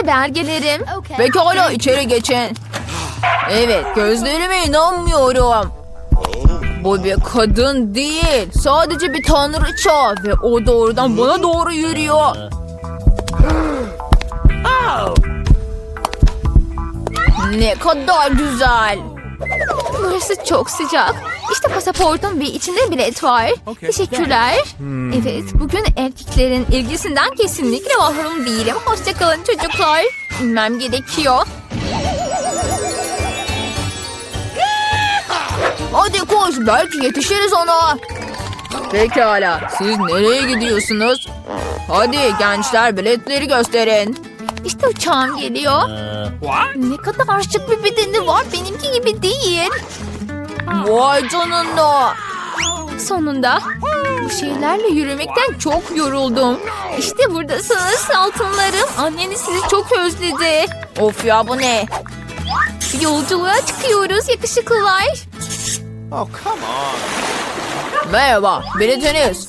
İşte belgelerim. Pekala içeri geçin. Evet gözlerime inanmıyorum. Bu bir kadın değil. Sadece bir tanrıça ve o doğrudan bana doğru yürüyor. Ne kadar güzel. Burası çok sıcak. İşte pasaportum ve içinde bilet var. Teşekkürler. Evet, bugün erkeklerin ilgisinden kesinlikle mahrum değilim. Hoşçakalın çocuklar. İnmem gerekiyor. Hadi koş belki yetişiriz ona. Pekala siz nereye gidiyorsunuz? Hadi gençler biletleri gösterin. İşte uçağım geliyor. Ne kadar şık bir bedeni var. Benimki gibi değil. Vay canına. Sonunda bu şeylerle yürümekten çok yoruldum. İşte buradasınız altınlarım. Anneniz sizi çok özledi. Of ya bu ne? Yolculuğa çıkıyoruz yakışıklılar. Oh, come on. Merhaba biletiniz.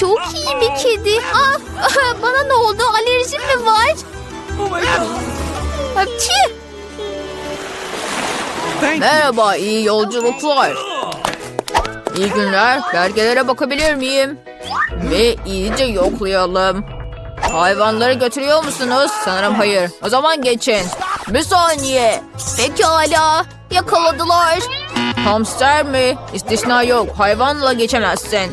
Çok iyi bir kedi. Ah, bana ne oldu? Alerjim mi var? Oh my God. Hapçı. Thank you. Merhaba iyi yolculuklar. İyi günler. Belgelere bakabilir miyim? Ve iyice yoklayalım. Hayvanları götürüyor musunuz? Sanırım hayır. O zaman geçin. Bir saniye. Pekala. Yakaladılar. Hamster mi? İstisna yok. Hayvanla geçemezsin.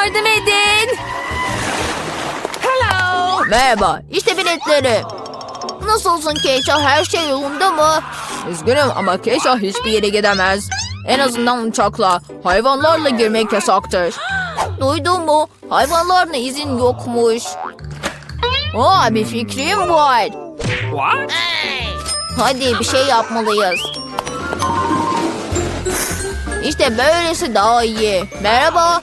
Yardım edin. Merhaba, işte biletleri. Nasılsın Keşah, her şey yolunda mı? Üzgünüm ama Keşah hiçbir yere gidemez. En azından uçakla, hayvanlarla girmek yasaktır. Duydun mu? Hayvanlarla izin yokmuş. Aa, bir fikrim var. What? Hadi bir şey yapmalıyız. İşte böylesi daha iyi. Merhaba.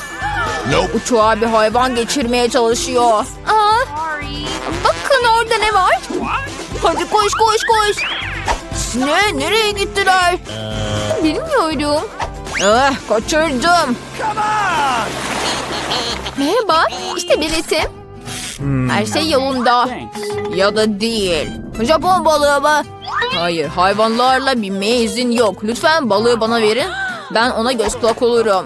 Uçağa bir hayvan geçirmeye çalışıyor. Aa, bakın orada ne var? Hadi koş koş koş. Ne? Nereye gittiler? Bilmiyorum. Eh, kaçırdım. Merhaba, işte biletim. Her şey yolunda. Ya da değil. Japon balığı mı? Hayır, hayvanlarla binmeye izin yok. Lütfen balığı bana verin. Ben ona göz kulak olurum.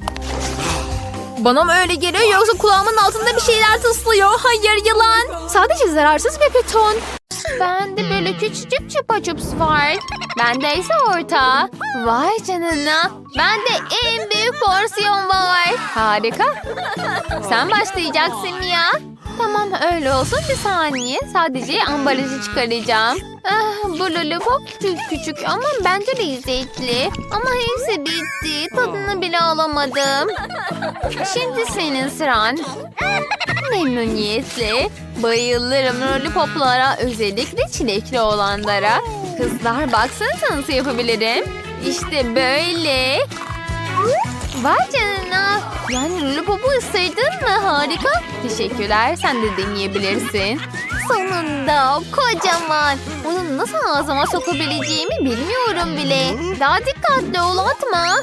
Bana mı öyle geliyor yoksa Kulağımın altında bir şeyler tıslıyor. Hayır yılan. Sadece zararsız bir beton. Bende böyle küçücük çupa çups var. Bende ise orta. Vay canına. Bende en büyük porsiyon var. Harika. Sen başlayacaksın ya. Tamam öyle olsun bir saniye. Sadece ambalajı çıkaracağım. Ah, bu lollipop küçük küçük ama bence lezzetli. Ama hepsi bitti. Tadını bile alamadım. Şimdi senin sıran. Memnuniyetle. Bayılırım lollipoplara, özellikle çilekli olanlara. Kızlar baksanıza nasıl yapabilirim. İşte böyle. Vay canına. Yani lollipopu ısırdın mı? Harika. Teşekkürler. Sen de deneyebilirsin. Sonunda kocaman. Onu nasıl ağzıma sokabileceğimi bilmiyorum bile. Daha dikkatli ol atma.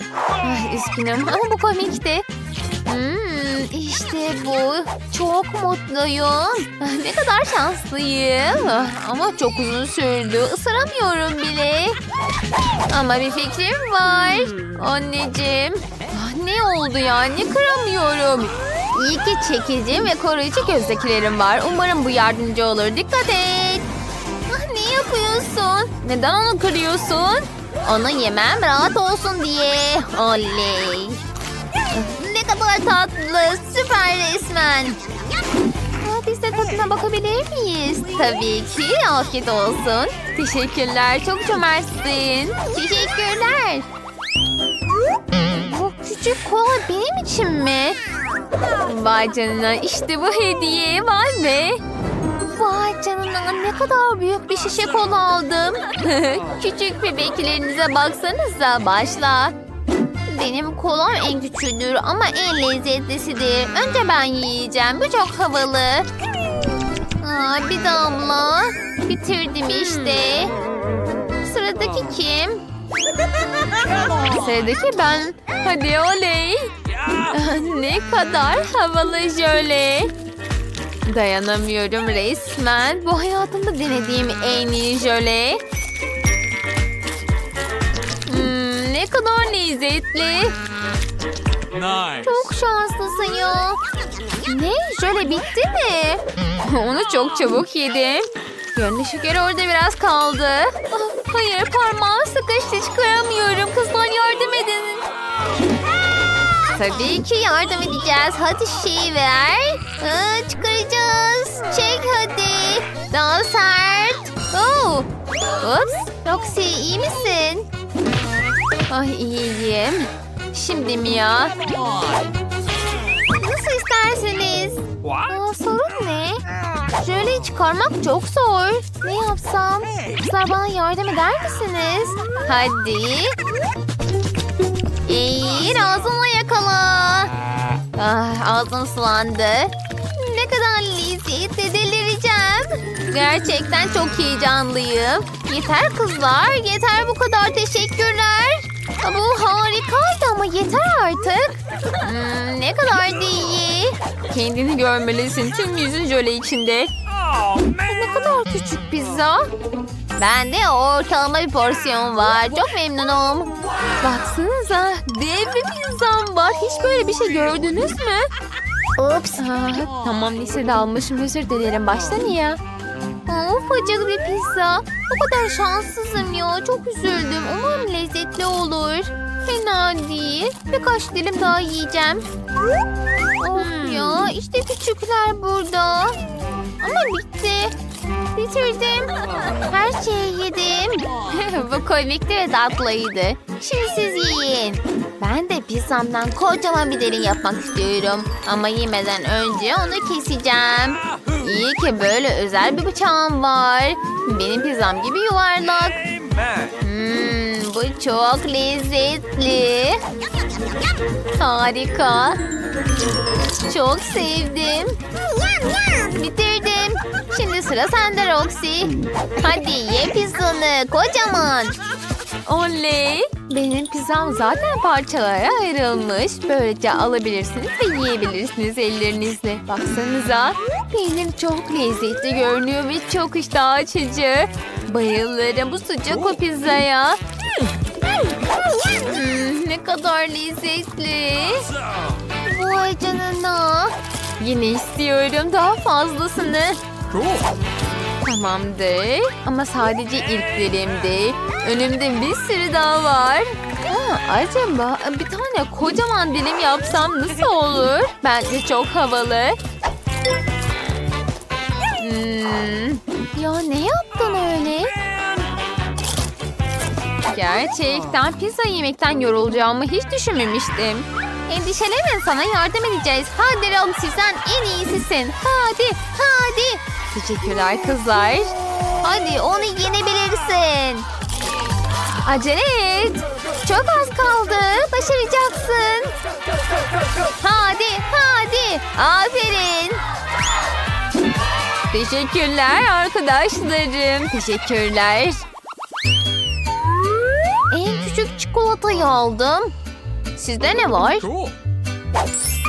Ay, üzgünüm ama bu komikti. Hmm, işte bu. Çok mutluyum. Ne kadar şanslıyım. Ama çok uzun sürdü. Isıramıyorum bile. Ama bir fikrim var. Anneciğim. Ah, Ne oldu yani? Kıramıyorum. İyi ki çekici ve koruyucu gözdekilerim var. Umarım bu yardımcı olur. Dikkat et. Ah, ne yapıyorsun? Neden onu kırıyorsun? Onu yemem rahat olsun diye. Oley. Ne kadar tatlı. Süper resmen. De tadına bakabilir miyiz? Tabii ki. Afiyet olsun. Teşekkürler. Çok cömertsin. Teşekkürler. Bu küçük kola benim için mi? Vay canına. işte bu hediye. Vay be. Vay canına ne kadar büyük bir şişe kola aldım. Küçük bebeklerinize baksanıza başla. Benim kolam en küçüğüdür ama en lezzetlisidir. Önce ben yiyeceğim. Bu çok havalı. Aa, bir damla. Bitirdim işte. Sıradaki kim? Sıradaki ben. Hadi oley. ne kadar havalı jöle. Dayanamıyorum resmen. Bu hayatımda denediğim en iyi jöle. Kadar lezzetli. Nice. Çok şanslısın ya. Ne? Jöle bitti mi? Onu çok çabuk yedim. Görünüşe göre orada biraz kaldı. Hayır parmağım sıkıştı çıkaramıyorum. Kızlar yardım edin. Tabii ki yardım edeceğiz. Hadi şey ver. Aa, çıkaracağız. Çek hadi. Daha sert. Oh. Ups. Roxy iyi misin? Ay iyiyim. Şimdi mi ya? Nasıl isterseniz. Aa, sorun ne? Jöleyi çıkarmak çok zor. Ne yapsam? Kızlar bana yardım eder misiniz? Hadi. Eğil ağzınla yakala. Ah, ağzım sulandı. Ne kadar lezzetli delireceğim. Gerçekten çok heyecanlıyım. Yeter kızlar, yeter bu kadar teşekkürler. Bu harikaydı ama yeter artık. Hmm, ne kadar da iyi. Kendini görmelisin. Tüm yüzün jöle içinde. Oh. Ne kadar küçük pizza. Bende ortalama bir porsiyon var. Çok memnunum. Baksanıza dev bir pizzam var. Hiç böyle bir şey gördünüz mü? Ups. Aa, tamam lisede almışım. Özür dilerim. Baştan ya. Ufacık bir pizza. O kadar şanssızım ya. Çok üzüldüm. Umarım lezzetli olur. Fena değil. Birkaç dilim daha yiyeceğim. Of ya işte küçükler burada. Ama bitti. Bitirdim. Her şeyi yedim. Bu komikti ve tatlıydı. Şimdi siz yiyin. Ben de pizzamdan kocaman bir derin yapmak istiyorum. Ama yemeden önce onu keseceğim. İyi ki böyle özel bir bıçağım var. Benim pizzam gibi yuvarlak. Hmm, bu çok lezzetli. Harika. Çok sevdim. Bitirdim. Şimdi sıra sende Roxy. Hadi ye pizzanı kocaman. Oley. Benim pizzam zaten parçalara ayrılmış. Böylece alabilirsiniz ve yiyebilirsiniz ellerinizle. Baksanıza. Benim çok lezzetli görünüyor ve çok iştah açıcı. Bayılırım bu sucuk o pizzaya. Hmm, ne kadar lezzetli. Vay canına. Yine istiyorum daha fazlasını. Tamamdır. Ama sadece ilk dilimdi. Önümde bir sürü daha var. Aa, acaba bir tane kocaman dilim yapsam nasıl olur? Bence çok havalı. Hmm, ya ne yaptın öyle? Gerçekten pizza yemekten yorulacağımı hiç düşünmemiştim. Endişelenme sana yardım edeceğiz. Hadi Roxy sen en iyisisin. Hadi hadi. Teşekkürler kızlar. Hadi onu yenebilirsin. Acele et. Çok az kaldı. Başaracaksın. Hadi hadi. Aferin. Teşekkürler arkadaşlarım. Teşekkürler. En küçük çikolatayı aldım. Sizde ne var?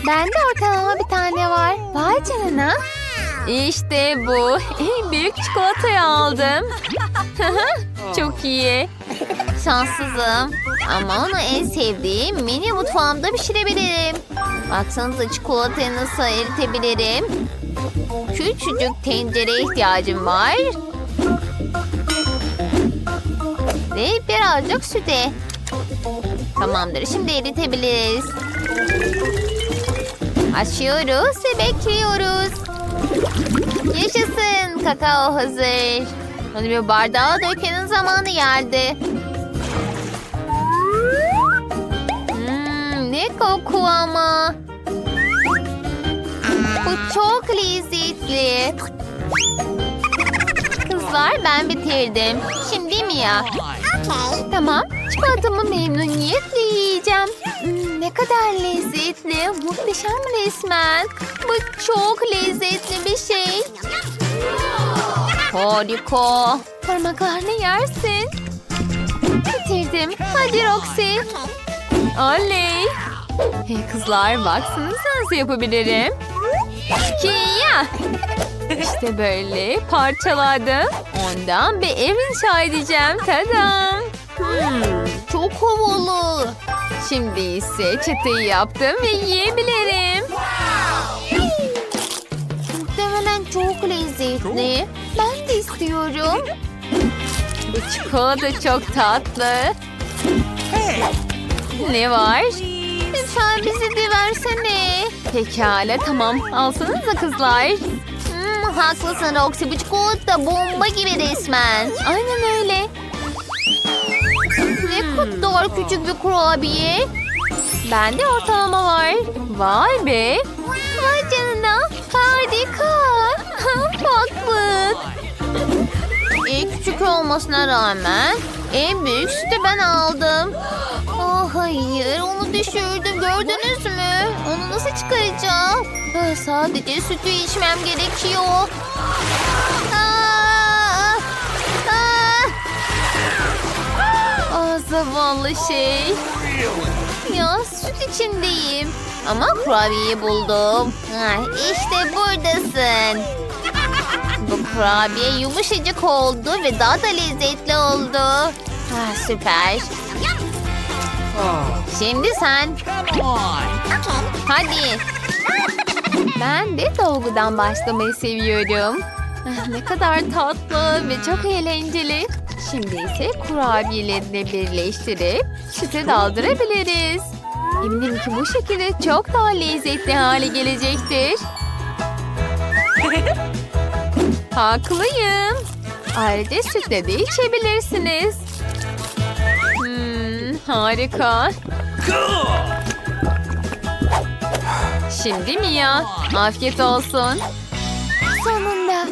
Bende ortalama bir tane var. Vay canına. İşte bu. En büyük çikolatayı aldım. Çok iyi. Şanssızım. Ama onu en sevdiğim mini mutfağımda pişirebilirim. Baksanıza çikolatayı nasıl eritebilirim. Küçücük tencereye ihtiyacım var. Ve birazcık süte. Tamamdır. Şimdi eritebiliriz. Açıyoruz ve bekliyoruz. Yaşasın. Kakao hazır. Onu bir bardağa dökenin zamanı geldi. Hmm, ne koku ama. Bu çok lezzetli. Kızlar ben bitirdim. Şimdi mi ya? Tamam. Çikolatamı memnuniyetle yiyeceğim. Ne kadar lezzetli. Muhteşem resmen. Bu çok lezzetli bir şey. Harika. Parmaklarını yersin. Bitirdim. Hadi Roxy. Oley. Hey kızlar baksanıza nasıl yapabilirim. Kia. İşte böyle parçaladım. Ondan bir ev inşa edeceğim. Tadam. Hmm, çok havalı. Şimdi ise çatıyı yaptım ve yiyebilirim. Muhtemelen çok lezzetli. Ben de istiyorum. Bu çikolata çok tatlı. Ne var? Lütfen bizi de versene. Pekala tamam. Alsanıza kızlar. Hmm, haklısın Roxy. Bu çikolata bomba gibi resmen. Aynen öyle. Ne kadar küçük bir kurabiye. Bende ortalama var. Vay be. Vay canına. Harika. ufaklık. En küçük olmasına rağmen en büyük sütü ben aldım. Oh hayır onu düşürdüm gördünüz mü? Onu nasıl çıkaracağım? Ah, Sadece sütü içmem gerekiyor. Aa! Ah zavallı şey. Ya süt içindeyim. Ama kurabiyeyi buldum. Ah, işte buradasın. Bu kurabiye yumuşacık oldu ve daha da lezzetli oldu. Ah, süper. Şimdi sen. Hadi. Ben de dolgudan başlamayı seviyorum. Ah, Ne kadar tatlı ve çok eğlenceli. Şimdi ise kurabiyelerini birleştirip süte daldırabiliriz. Eminim ki bu şekilde çok daha lezzetli hale gelecektir. Haklıyım. Ayrıca sütle de içebilirsiniz. Hmm, harika. Şimdi mi ya? Afiyet olsun. Sonunda.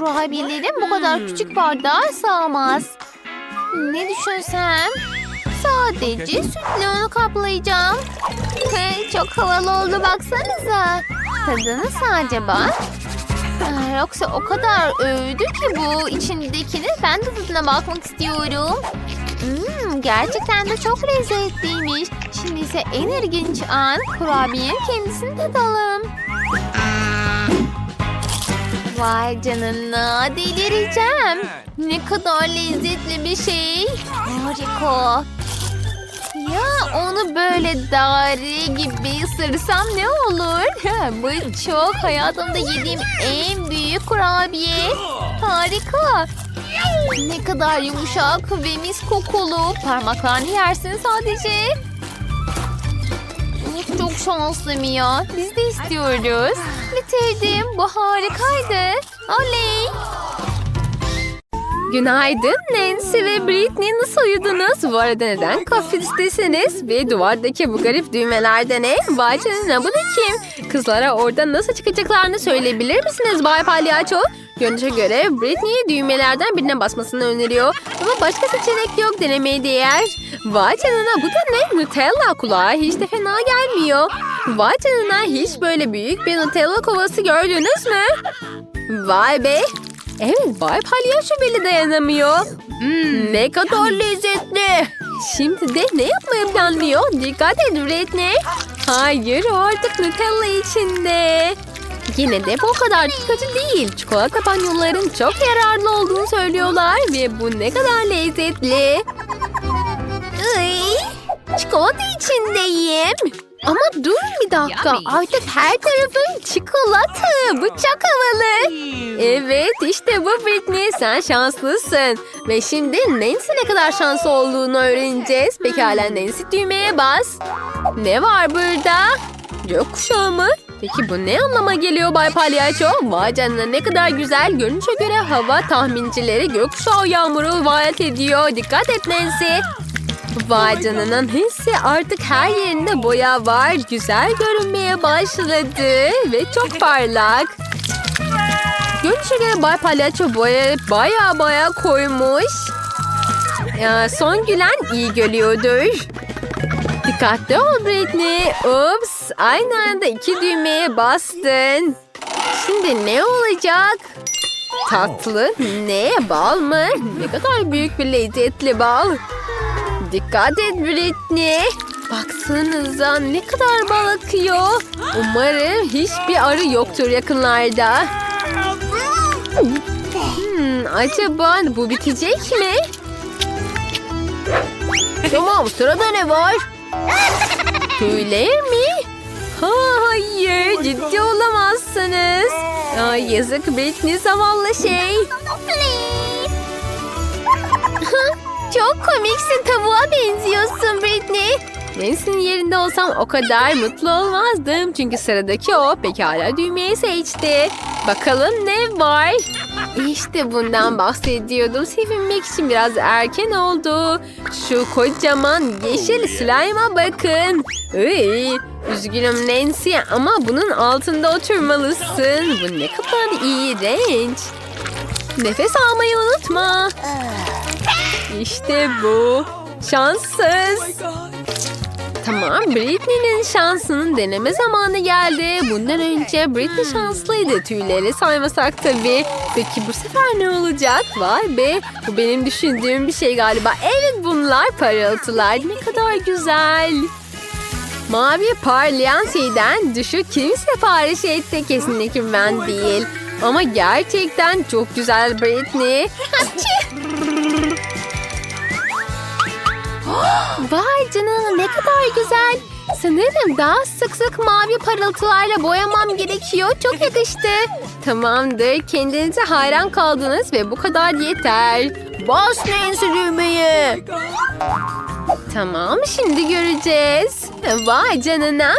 Kurabiyelerim bu kadar küçük bardağa sığmaz. Ne düşünsem? Sadece sütle onu kaplayacağım. Hey, çok havalı oldu baksanıza. Tadını sadece bak. Aa, Yoksa o kadar övdü ki bu içindekini ben de tadına bakmak istiyorum. Hmm, gerçekten de çok lezzetliymiş. Şimdi ise en ilginç an kurabiyenin kendisini tadalım. Vay canına delireceğim. Ne kadar lezzetli bir şey. Harika. Ya onu böyle daire gibi ısırsam ne olur? Bu çok hayatımda yediğim en büyük kurabiye. Harika. Ne kadar yumuşak ve mis kokulu. Parmaklarını yersin sadece. Çok şanslıyım ya. Biz de istiyoruz. Bitirdim. Bu harikaydı. Oley. Günaydın Nancy ve Britney nasıl uyudunuz? Bu arada neden kafestesiniz? Ve duvardaki bu garip düğmeler ne? Vay canına bu da kim? Kızlara oradan nasıl çıkacaklarını söyleyebilir misiniz Bay Palyaço? Görünüşe göre Britney düğmelerden birine basmasını öneriyor. Ama başka seçenek yok denemeye değer. Vay canına bu da ne? Nutella kulağa hiç de fena gelmiyor. Vay canına hiç böyle büyük bir Nutella kovası gördünüz mü? Vay be. Evet Bay Palyaço bile dayanamıyor. Hmm, ne kadar lezzetli. Şimdi de ne yapmayı planlıyor? Dikkat et Britney. Hayır artık Nutella içinde. Yine de bu kadar da kötü değil. Çikolata banyolların çok yararlı olduğunu söylüyorlar ve bu ne kadar lezzetli. Ay, çikolata içindeyim. Ama dur bir dakika. Artık her tarafım çikolata. Bu çok havalı. Evet işte bu Britney. Sen şanslısın. Ve şimdi Nancy ne kadar şanslı olduğunu öğreneceğiz. Pekala Nancy düğmeye bas. Ne var burada? Gökkuşağı mı? Peki bu ne anlama geliyor Bay Palyaço? Vay canına ne kadar güzel. Görünüşe göre hava tahmincileri gökkuşağı yağmuru vaat ediyor. Dikkat et Nancy. Vay canına hissi artık her yerinde boya var. Güzel görünmeye başladı ve çok parlak. Görünüşe göre Bay Palyaço boya baya baya koymuş. Ya, son gülen iyi görüyordur. Dikkatli ol Britney. Ups, aynı anda iki düğmeye bastın. Şimdi ne olacak? Tatlı ne? Bal mı? Ne kadar büyük bir lezzetli bal. Dikkat et Britney. Baksanıza ne kadar bal akıyor. Umarım hiçbir arı yoktur yakınlarda. Hmm, acaba bu bitecek mi? Tamam sırada ne var? Tüyler mi? Ha, hayır ciddi olamazsınız. Ay yazık Britney zavallı şey. Çok komiksin tavuğa benziyorsun Britney. Nancy'nin yerinde olsam o kadar mutlu olmazdım. Çünkü sıradaki o pekala düğmeyi seçti. Bakalım ne var? İşte bundan bahsediyordum. Sevinmek için biraz erken oldu. Şu kocaman yeşil slime'a bakın. Iy, üzgünüm Nancy ama bunun altında oturmalısın. Bu ne kadar iğrenç. Nefes almayı unutma. İşte bu. Şanssız. Tamam, Britney'nin şansının deneme zamanı geldi. Bundan önce Britney şanslıydı tüyleri saymasak tabii. Peki bu sefer ne olacak? Vay be, bu benim düşündüğüm bir şey galiba. Evet bunlar parıltılar. Ne kadar güzel. Mavi parlayan şeyden düşük kim sipariş etti? Kesinlikle ben değil. Ama gerçekten çok güzel Britney. Vay canına ne kadar güzel. Sanırım daha sık sık mavi parıltılarla boyamam gerekiyor. Çok yakıştı. Tamamdır. Kendinize hayran kaldınız ve bu kadar yeter. Bas Nancy düğmeyi. Tamam şimdi göreceğiz. Vay canına.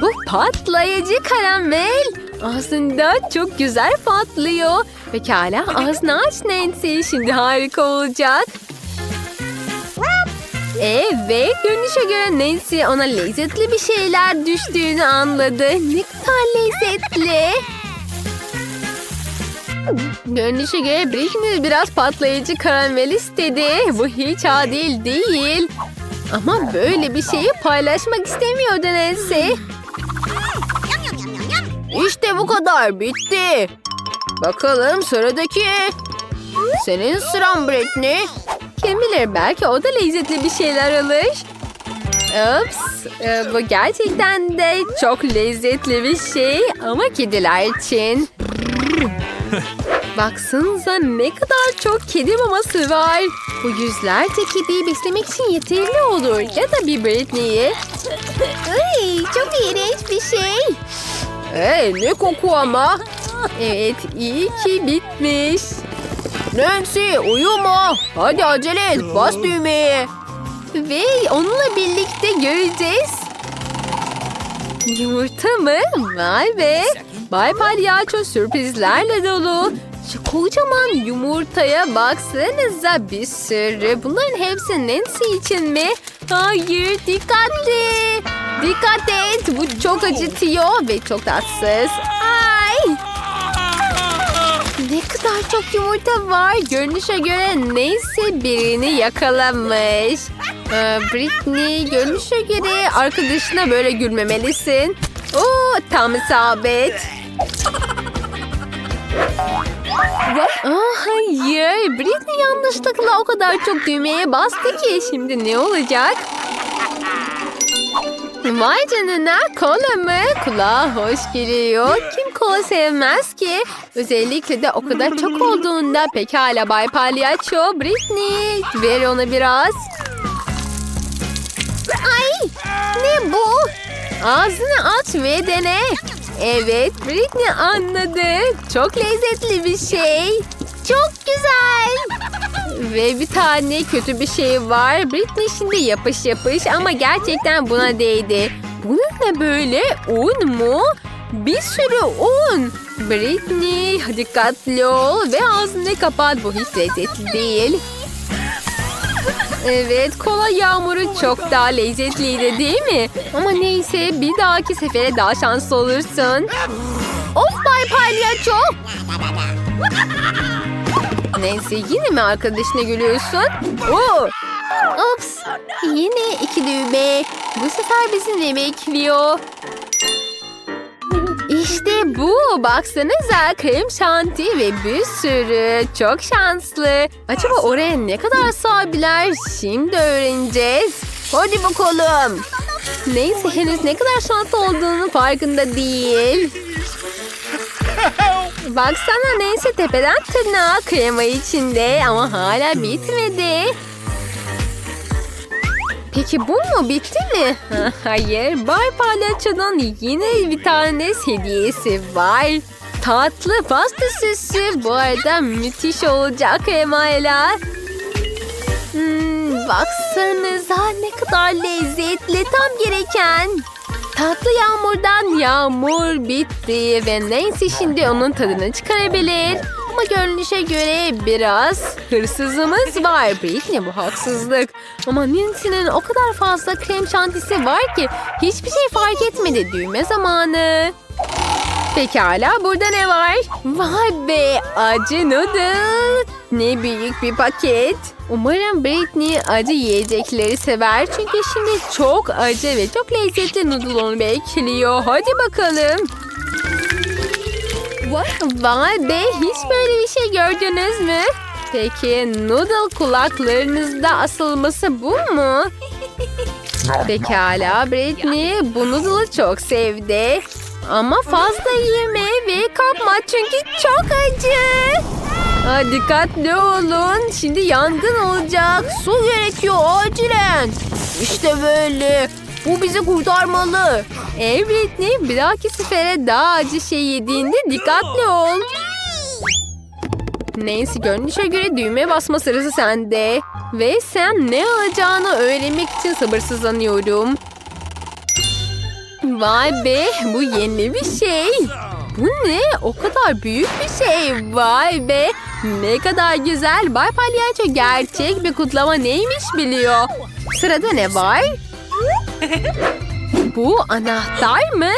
Bu patlayıcı karamel. Aslında çok güzel patlıyor. Pekala ağzını aç Nancy. Şimdi harika olacak. Evet görünüşe göre Nancy ona lezzetli bir şeyler düştüğünü anladı. Ne kadar lezzetli. Görünüşe göre Britney biraz patlayıcı karamel istedi. Bu hiç adil değil. Ama böyle bir şeyi paylaşmak istemiyordu Nancy. İşte bu kadar bitti. Bakalım sıradaki. Senin sıran Britney. Kim bilir belki o da lezzetli bir şeyler alır. Ups, e, bu gerçekten de çok lezzetli bir şey ama kediler için. Baksanıza ne kadar çok kedi maması var. Bu yüzlerce kediyi beslemek için yeterli olur. Ya da bir Britney'i. Ay, çok iğrenç bir şey. Hey ne koku ama. Evet iyi ki bitmiş. Nancy uyuma. Hadi acele et bas düğmeyi. Ve onunla birlikte göreceğiz. Yumurta mı? Vay be. Bay Palyaço sürprizlerle dolu. Şu kocaman yumurtaya baksanıza bir sürü. Bunların hepsi Nancy için mi? Hayır dikkatli. Dikkat et. Bu çok acıtıyor ve çok tatsız. Ne kadar çok yumurta var. Görünüşe göre neyse birini yakalamış. Ee, Britney görünüşe göre arkadaşına böyle gülmemelisin. Oo, tam isabet. Aa, hayır. Britney yanlışlıkla o kadar çok düğmeye bastı ki. Şimdi ne olacak? Vay canına kola mı? Kulağa hoş geliyor. Kim kola sevmez ki? Özellikle de o kadar çok olduğunda pekala Bay Palyaço. Britney ver ona biraz. Ay ne bu? Ağzını aç ve dene. Evet Britney anladı. Çok lezzetli bir şey. Çok güzel. Ve bir tane kötü bir şey var. Britney şimdi yapış yapış ama gerçekten buna değdi. Bu ne böyle? Un mu? Bir sürü un. Britney dikkatli ol ve ağzını kapat. Bu hiç lezzetli değil. Evet kola yağmuru çok daha lezzetliydi değil mi? Ama neyse bir dahaki sefere daha şanslı olursun. Of Bay Palyaço. Nancy yine mi arkadaşına gülüyorsun? Oo. Ups yine iki düğme. Bu sefer bizi ne bekliyor? İşte bu. Baksanıza krem şanti ve bir sürü. Çok şanslı. Acaba oraya ne kadar sığabilir? Şimdi öğreneceğiz. Hadi bakalım. Neyse henüz ne kadar şanslı olduğunu farkında değil. Baksana neyse tepeden tırnağa krema içinde ama hala bitmedi. Peki bu mu? Bitti mi? Ha, Hayır. Bay Palyaço'nun yine bir tane hediyesi var. Tatlı pasta süsü. Bu arada müthiş olacak Emaela. Hmm, baksanıza ne kadar lezzetli. Tam gereken. Tatlı yağmurdan yağmur bitti ve Nancy şimdi onun tadını çıkarabilir. Ama görünüşe göre biraz hırsızımız var. Britney bu haksızlık. Ama Nancy'nin o kadar fazla krem şantisi var ki hiçbir şey fark etmedi. Düğme zamanı. Pekala burada ne var? Vay be acı noodle. Ne büyük bir paket. Umarım Britney acı yiyecekleri sever. Çünkü şimdi çok acı ve çok lezzetli noodle onu bekliyor. Hadi bakalım. Vay be hiç böyle bir şey gördünüz mü? Peki noodle kulaklarınızda asılması bu mu? Pekala Britney bu noodle'ı çok sevdi. Ama fazla yeme ve kapma çünkü çok acı. Ha, dikkatli olun. Şimdi yangın olacak. Su gerekiyor acilen. İşte böyle. Bu bizi kurtarmalı. Ey Britney bir dahaki sefere daha acı şey yediğinde dikkatli ol. Nancy görünüşe göre düğme basma sırası sende. Ve sen ne alacağını öğrenmek için sabırsızlanıyorum. Vay be bu yeni bir şey. Bu ne? O kadar büyük bir şey. Vay be. Ne kadar güzel. Bay Palyaço gerçek bir kutlama neymiş biliyor. Sırada ne var? Bu anahtar mı?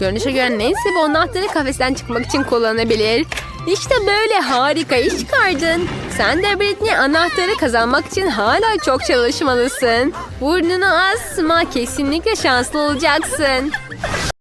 Görünüşe göre Nancy bu anahtarı kafesten çıkmak için kullanabilir. İşte böyle harika iş çıkardın. Sen de Britney anahtarı kazanmak için hala çok çalışmalısın. Burnunu asma kesinlikle şanslı olacaksın.